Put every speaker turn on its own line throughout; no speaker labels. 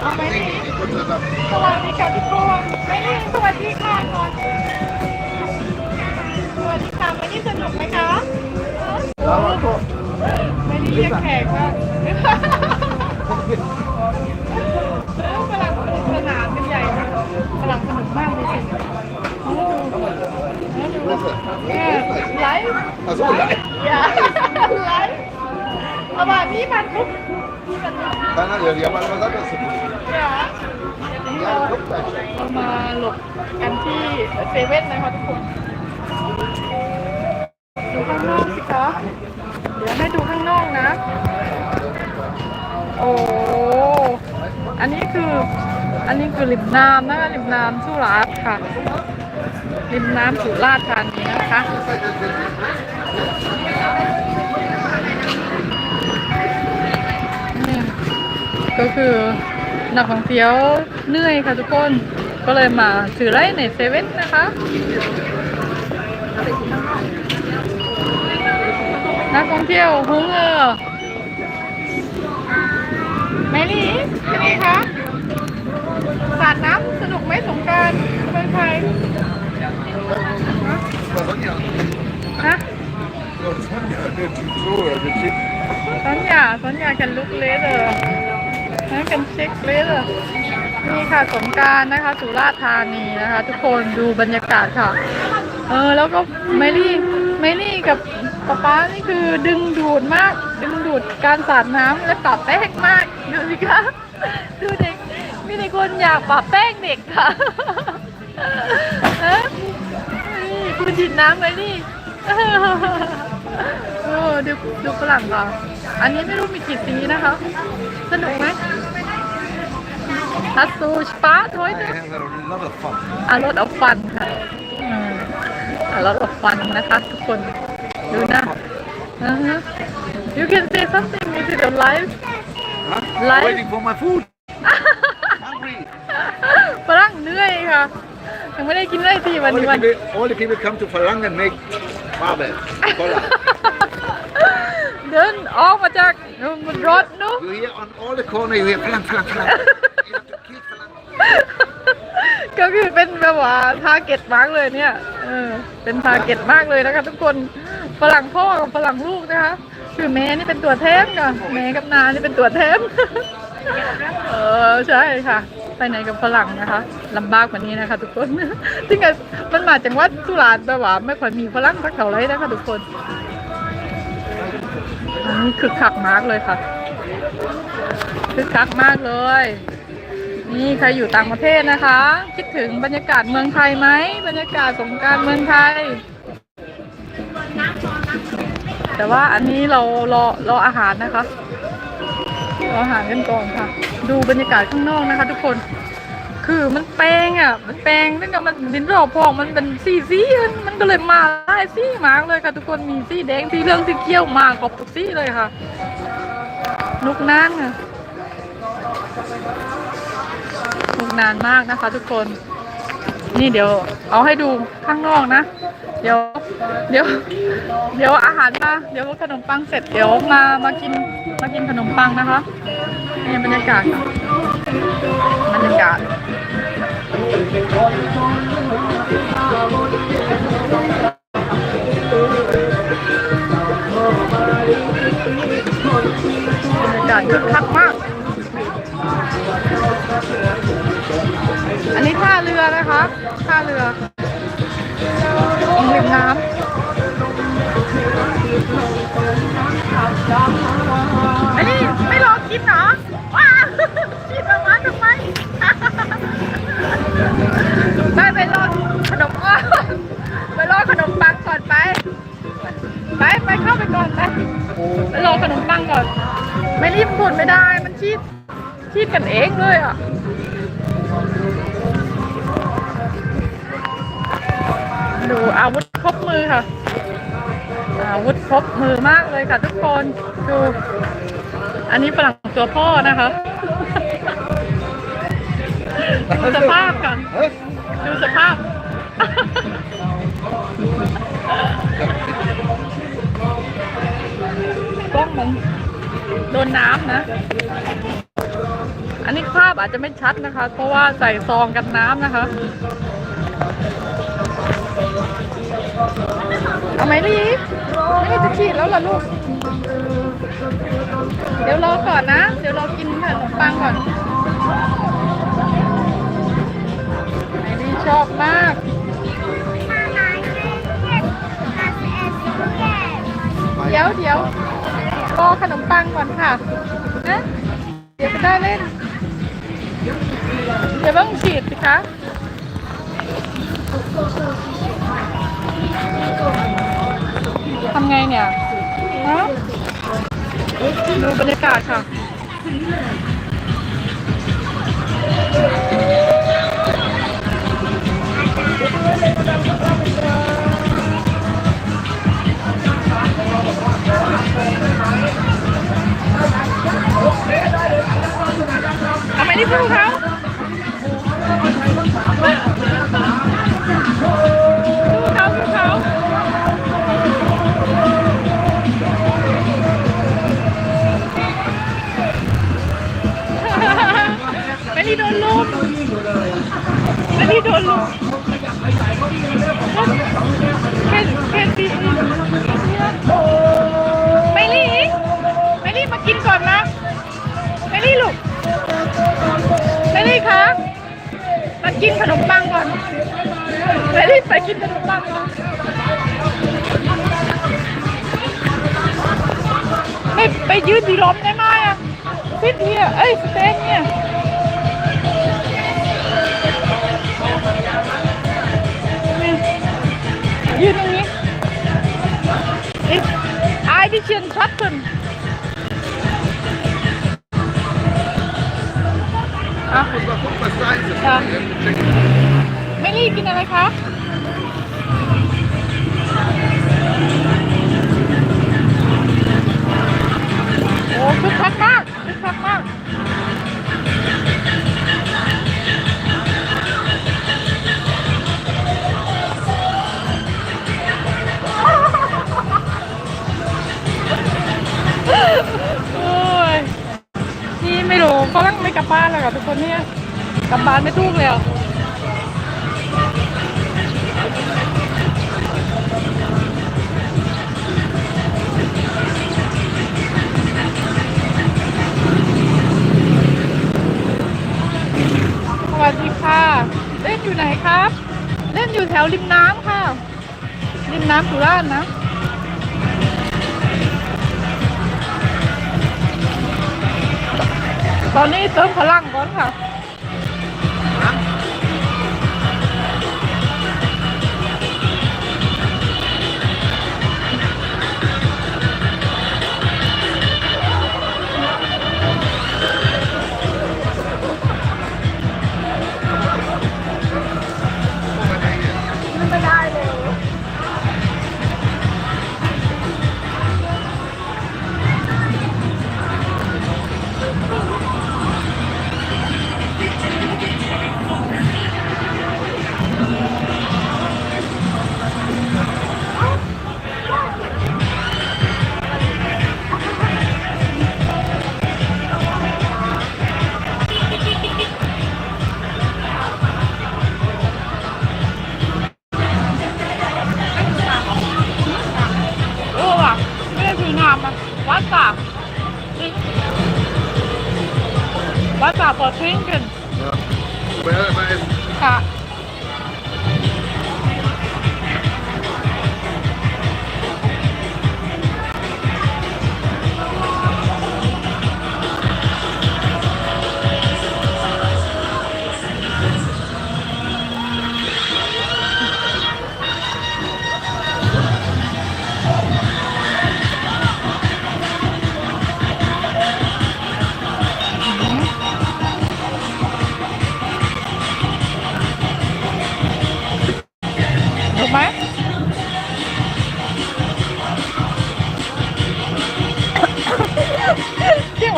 เอาไหมสวัสดีค่ะทุกคนไม่นี่สวัสดีค่ะก่อนสวัสดีค่ะไม่นี่สนุกไหมคะไม่นี่เรียกแขกว่ากกำลังสนุกสนานกันใหญ่เลยกำลังสนุกมากเลยสิโอ้ไลฟ์
Ach so, nein.
Ja, live. Aber niemand guckt. Niemand guckt.
Keiner, ja, die haben alle was anderes zu tun.
Ja. นี่เรา
Ja, guckt gleich.
เรามาหลบกันที่เซเว่นนะคะทุกคนดูข้างนอกสิคะเดี๋ยวให้ดูข้างนอกนะ โอ้อันนี้คืออันนี้คือริมน้ำนะคะริมน้ำสุราษฎร์ค่ะริมน้ำสุราษฎร์ธานีนะคะ เนี่ย ก็คือนักท่องเที่ยวเหนื่อยค่ะทุกคนก็เลยมาซื้อไรในเซเว่นนะคะนักท่องเที่ยวหุ้งเออแมลี่เป็นไงคะสาดน้ำสนุกไหมสงกรารเมืองไทย
Was soll ja?
ฮะ
Was soll ja? Der tut so, der tut
สัญญาสัญญากันลุกเลสเออ นั่นกันเช็คเลสเออนี่ค่ะสงการนะคะสุราษฎร์ธานีนะคะ ทุกคนดูบรรยากาศค่ะ เออแล้วก็เมลี่เมลี่กับป๊าป๊านี่คือดึงดูดมาก ดึงดูดการสาดน้ำและปรับแป้งมากดูสิคะดูเด็กมีแต่คนอยากปรับแป้งเด็กค่ะนี่คุณฉีดน้ำไหมนี่โอ้ดูดูฝรั่งค่ะ อันนี้ไม่รู้มีกี่สีนะคะ สนุกไหม ฮัสซูสปาทอยเตอ
They have a lot of fun.
อารถเอาฟันค่ะอารถเอาฟันนะคะทุกคน ดูนะอือฮะ You can say something is it on live
Huh?
Live.
Waiting for my food. Hungry.
ฝรั่งเหนื่อยค่ะ ยังไม่ได้กินเลยทีวัน
All
นี้
the
วัน
people, all the people come to Falang and make Farbe. Cola.
เดินออกมาจากรถเนู้
You hear on all the corner, you hear Falang, Falang, Falang.
ก็คือเป็นแบบว่าทาเก็ตมากเลยเนี่ยเออเป็นทาเก็ตมากเลยนะคะทุกคนฝรั่งพ่อกับฝรั่งลูกนะคะ คือแม่นี่เป็นตัวเทมค่ะแม่กับนานี่เป็นตัวเทมเออใช่ค่ะไปไหนกับฝรั่งนะคะลำบากกว่านี้นะคะ ทุกคนจริงๆมันมาจากวัดสุราษฎร์แบบว่าไม่ค่อยมีฝรั่งสักเท่าไรนะคะทุกคนอันนี้คึกคักมากเลยค่ะคึกคักมากเลย นี่ใครอยู่ต่างประเทศนะคะ คิดถึงบรรยากาศเมืองไทยไหมบรรยากาศสงการเมืองไทย แต่ว่าอันนี้เรารอรออาหารนะคะรออาหารกันก่อนค่ะ ดูบรรยากาศข้างนอกนะคะ ทุกคน คือมันแปลงอะ มันแปลงตั้งแต่มันดินรอบพองมันเป็นสีสีมันมันก็เลยมาหลายสีมากเลยค่ะ ทุกคนมีสีแดงสีเหลืองสีเขียวมากครบทุกสีเลยค่ะ ลูกนั่งอะ ถูกนานมากนะคะ ทุกคน นี่เดี๋ยว เอาให้ดูข้างนอกนะ เดี๋ยว เดี๋ยว เดี๋ยวอาหารมาเดี๋ยวขนมปังเสร็จเดี๋ยวมามากินมากินขนมปังนะคะนี่บรรยากาศบรรยากาศบรรยากาศคึกคักมาก อันนี้ท่าเรือนะคะท่าเรือริมน้ำ ตัวพ่อนะคะ ดูสภาพกัน
Hä?
ดูสภาพ กล้องมันโดนน้ำนะ อันนี้ภาพอาจจะไม่ชัดนะคะ เพราะว่าใส่ซองกันน้ำนะคะ เอาไหมลีไม่ได้จะฉีดแล้วเหรอลูก เดี๋ยวรอก่อนนะ เดี๋ยวรอกินขนมปังก่อนไหนลีชอบมากเดี๋ยวเดี๋ยวรอขนมปังก่อนค่ะนะเดี๋ยวจะได้เล่น เดี๋ยวต้องฉีดสิคะทำไงเนี่ยฮะ ดูบรรยาก ได้โดนลุมแค่แค่ตีไม่รีไม่รีมากินก่อนนะไม่รีลูกไม่รีคะมากินขนมปังก่อนไม่รีไปกินขนมปังก่อนไม่ไปยืนดีล้มได้ไหมอะซิดเฮียเอ้ยสเตนเนี่ย ยืนตรงนี้ไอ้ไอ้ดิเชียนชัดขึ้นอะ
Guck mal, guck mal, Seite.
Ja. ไม่รีบกินอะไรคะโอ้คึกคักมากคึกคักมาก ไม่กลับบ้านเลยกับทุกคนเนี่ยกลับบ้านไม่ถูกเลยอะสวัสดีค่ะ เล่นอยู่ไหนครับ เล่นอยู่แถวริมน้ำค่ะ ริมน้ำสุราษฎร์นะ ตอนนี้เติมพลังก่อนค่ะ วัดสามเปิดทริงกัน
Ja.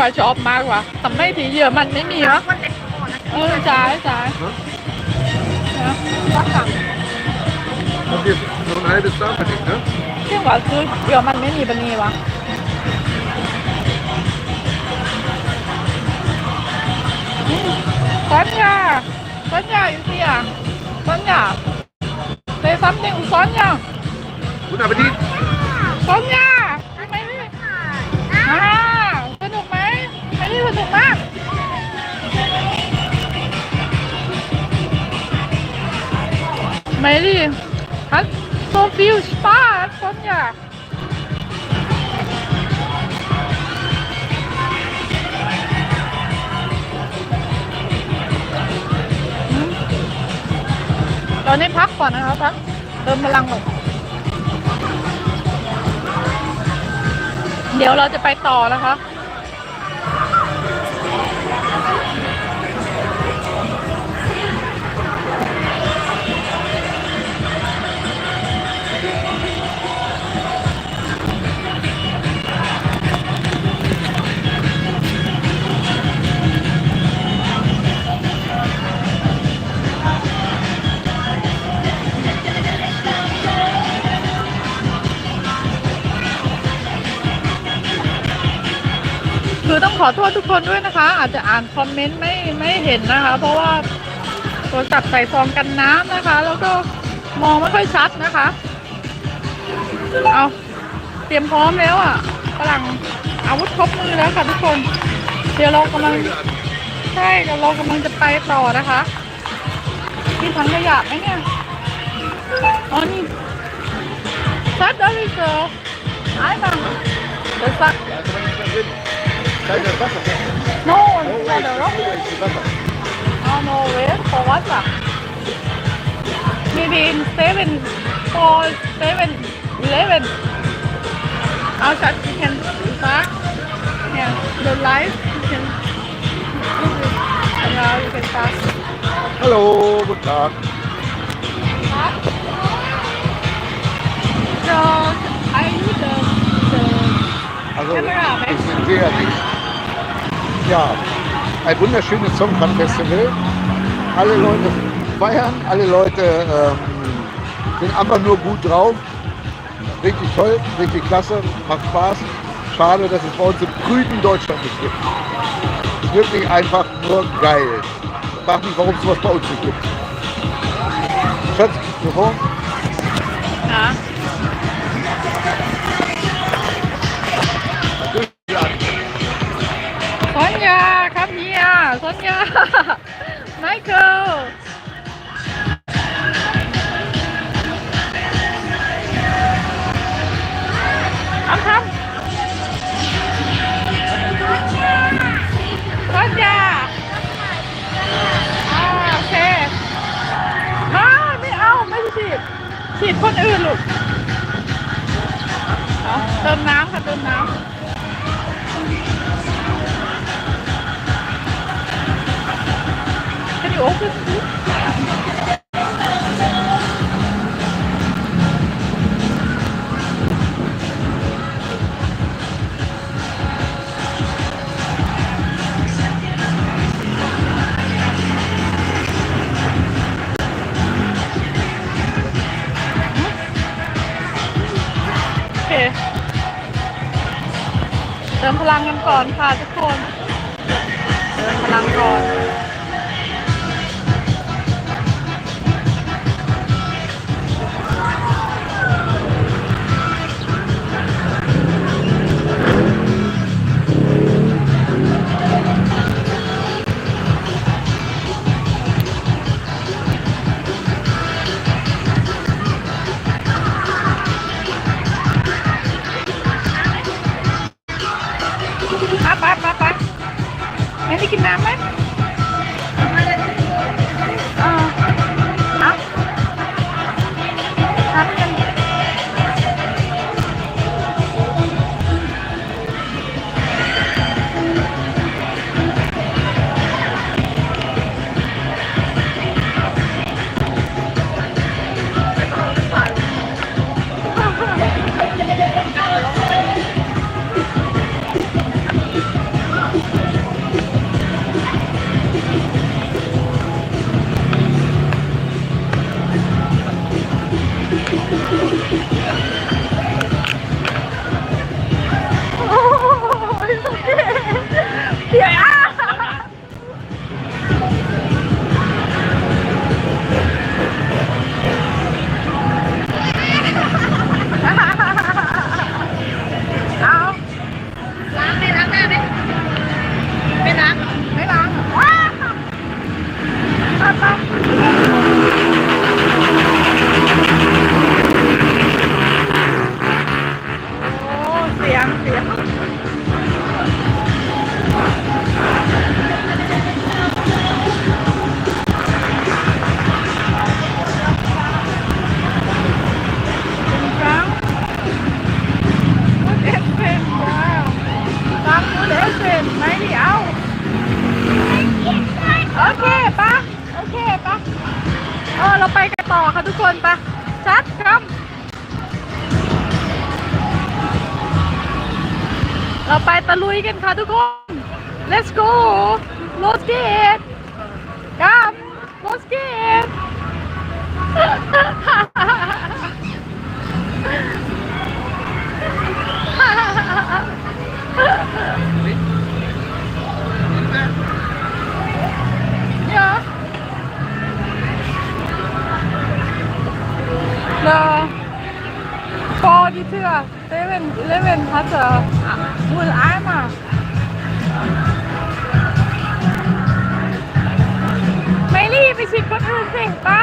เที่ยงว่าชอบมากว่ะทำไมทีเยอะมันไม่มีวะเออจ่ายจ่ายนะรักสั่ง
hab jetzt so ein halbes Starterding, ne?
เที่ยงว่าซื้อเยอะมันไม่มีบันนี้วะอืม Sonja Sonja is here Sonja say something Sonja
Guten Appetit.
Sonja ไปดิอ่าสนุกไหม ไปนี่สนุกมาก Mary hat so viel Spaß, Sonja. Hm? ตอนนี้พักก่อนนะครับพักเติมพลังก่อนเดี๋ยวเราจะไปต่อนะคะ ขอโทษทุกคนด้วยนะคะ อาจจะอ่านคอมเมนต์ไม่ไม่เห็นนะคะ เพราะว่าโทรศัพท์ใส่ซองกันน้ำนะคะ แล้วก็มองไม่ค่อยชัดนะคะ เอาเตรียมพร้อมแล้วอะฝรั่งอาวุธครบมือแล้วค่ะทุกคน เดี๋ยวเรากำลังใช่เดี๋ยวเรากำลังจะไปต่อนะคะมีถังขยะไหมเนี่ยอ๋อนี่ซัดอะไรเจอไอ้บังเดี๋ยวซัก
Kleines Wasser.
No, no,
no.
Oh, no, where? For what? Maybe in 7, 4, 7, 11. Outside, you can park. Yeah, the light, you can. Yeah, you can
pass. Hello, good
luck. So, I need the, the
camera,
right?
Yeah, sehe dich. Ja, ein wunderschönes Songfan-Festival. Alle Leute feiern, alle Leute ähm, sind einfach nur gut drauf. Richtig toll, richtig klasse, macht Spaß. Schade, dass es bei uns im grünen Deutschland nicht gibt. Wirklich einfach nur geil. Ich frage mich, warum es sowas bei uns nicht gibt. Schatz, bevor?
Ja. Can you open ลังกันก่อนค่ะทุกคน เติมพลังก่อน ไม่ เราไปกันต่อค่ะทุกคนไปชัดครับเราไปตะลุยกันค่ะทุกคน let's go รถเกตครับรถเกต Ja. Da. Vor die Tür. Eleven, Eleven hatte wohl Eimer. Meili, ไปฉีดคนอื่นสิปะ